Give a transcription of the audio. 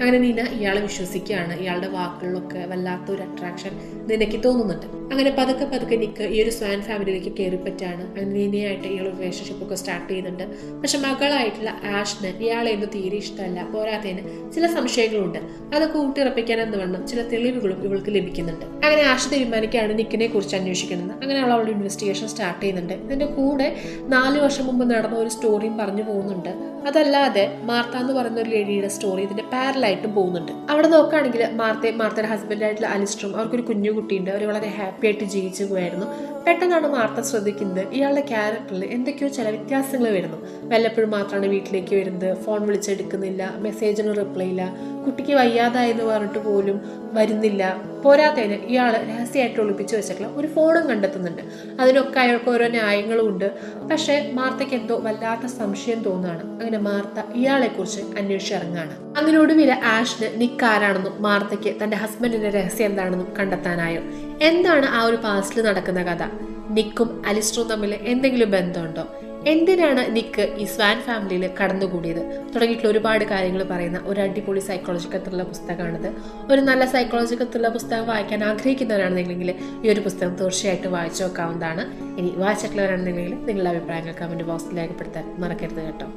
അങ്ങനെ നീന ഇയാളെ വിശ്വസിക്കുകയാണ്. ഇയാളുടെ വാക്കുകളിലൊക്കെ വല്ലാത്ത ഒരു അട്രാക്ഷൻ നിനക്ക് തോന്നുന്നുണ്ട്. അങ്ങനെ പതുക്കെ പതുക്കെ നിക്ക് ഈ ഒരു സ്വാൻ ഫാമിലിയിലേക്ക് കയറിപ്പറ്റാണ്. അങ്ങനെ നീനയായിട്ട് ഇയാൾ റിലേഷൻഷിപ്പ് ഒക്കെ സ്റ്റാർട്ട് ചെയ്യുന്നുണ്ട്. പക്ഷെ മകളായിട്ടുള്ള ആഷിന് ഇയാളെ ഒന്നും തീരെ ഇഷ്ടമല്ല. പോരാത്തതിന് ചില സംശയങ്ങളുണ്ട്. അതൊക്കെ ഊട്ടിറപ്പിക്കാൻ എന്ന് വേണം ചില തെളിവുകളും ഇവൾക്ക് ലഭിക്കുന്നുണ്ട്. അങ്ങനെ ആഷ് തീരുമാനിക്കുകയാണ് നിക്കിനെ കുറിച്ച് അന്വേഷിക്കുന്നത് അങ്ങനെ അവൾ അവളുടെ ഇൻവെസ്റ്റിഗേഷൻ സ്റ്റാർട്ട് ചെയ്യുന്നുണ്ട്. ഇതിന്റെ കൂടെ നാല് വർഷം മുമ്പ് നടന്ന ഒരു സ്റ്റോറിയും പറഞ്ഞു പോകുന്നുണ്ട്. അതല്ലാതെ മാർത്ത എന്ന് പറയുന്ന ഒരു ലേഡിയുടെ സ്റ്റോറി ഇതിന്റെ പാരലായിട്ടും പോകുന്നുണ്ട്. അവിടെ നോക്കുകയാണെങ്കിൽ മാർത്തയും മാർത്തയുടെ ഹസ്ബൻഡായിട്ടുള്ള അലിസ്റ്ററും അവർക്കൊരു കുഞ്ഞു കുട്ടിയുണ്ട്. അവർ വളരെ ഹാപ്പി ആയിട്ട് ജീവിച്ചു പോയായിരുന്നു. പെട്ടെന്നാണ് മാർത്ത ശ്രദ്ധിക്കുന്നത്. ഇയാളുടെ ക്യാരക്ടറിൽ എന്തൊക്കെയോ ചില വ്യത്യാസങ്ങൾ വരുന്നു. വല്ലപ്പോഴും മാത്രമാണ് വീട്ടിലേക്ക് വരുന്നത്. ഫോൺ വിളിച്ചെടുക്കുന്നില്ല. മെസ്സേജിന് റിപ്ലൈ ഇല്ല. കുട്ടിക്ക് വയ്യാതായെന്ന് പറഞ്ഞിട്ട് പോലും വരുന്നില്ല. പോരാത്തതിന് ഇയാൾ രഹസ്യമായിട്ട് ഒളിപ്പിച്ചു വെച്ചിട്ടുള്ള ഒരു ഫോണും കണ്ടെത്തുന്നുണ്ട്. അതിനൊക്കെ അയാൾക്ക് ഓരോ ന്യായങ്ങളും ഉണ്ട്. പക്ഷേ മാർത്തയ്ക്ക് എന്തോ വല്ലാത്ത സംശയം തോന്നുകയാണ്. അങ്ങനെ മാർത്ത ഇയാളെക്കുറിച്ച് അന്വേഷിച്ചിറങ്ങാണ് അങ്ങനെ ഒടുവിൽ ആഷിന് നിക്ക് ആരാണെന്നും മാർത്തയ്ക്ക് തന്റെ ഹസ്ബൻഡിന്റെ രഹസ്യം എന്താണെന്നും കണ്ടെത്താനായോ? എന്താണ് ആ ഒരു പാസ്റ്റിൽ നടക്കുന്ന കഥ? നിക്കും അലിസ്റ്ററും തമ്മിൽ എന്തെങ്കിലും ബന്ധമുണ്ടോ? എന്തിനാണ് നിക്ക് ഈ സ്വാൻ ഫാമിലിയിൽ കടന്നുകൂടിയത്? തുടങ്ങിയിട്ടുള്ള ഒരുപാട് കാര്യങ്ങൾ പറയുന്ന ഒരു അടിപൊളി സൈക്കോളജിക്കൽ ത്രില്ല പുസ്തകമാണിത്. ഒരു നല്ല സൈക്കോളജിക്കൽ ത്രില്ല പുസ്തകം വായിക്കാൻ ആഗ്രഹിക്കുന്നവരാണെന്നുണ്ടെങ്കിൽ ഈ ഒരു പുസ്തകം തീർച്ചയായിട്ടും വായിച്ചു നോക്കാവുന്നതാണ്. ഇനി വായിച്ചിട്ടുള്ളവരാണെന്നുണ്ടെങ്കിൽ നിങ്ങളുടെ അഭിപ്രായങ്ങൾ കമന്റ് ബോക്സിൽ രേഖപ്പെടുത്താൻ മറക്കരുത് കേട്ടോ.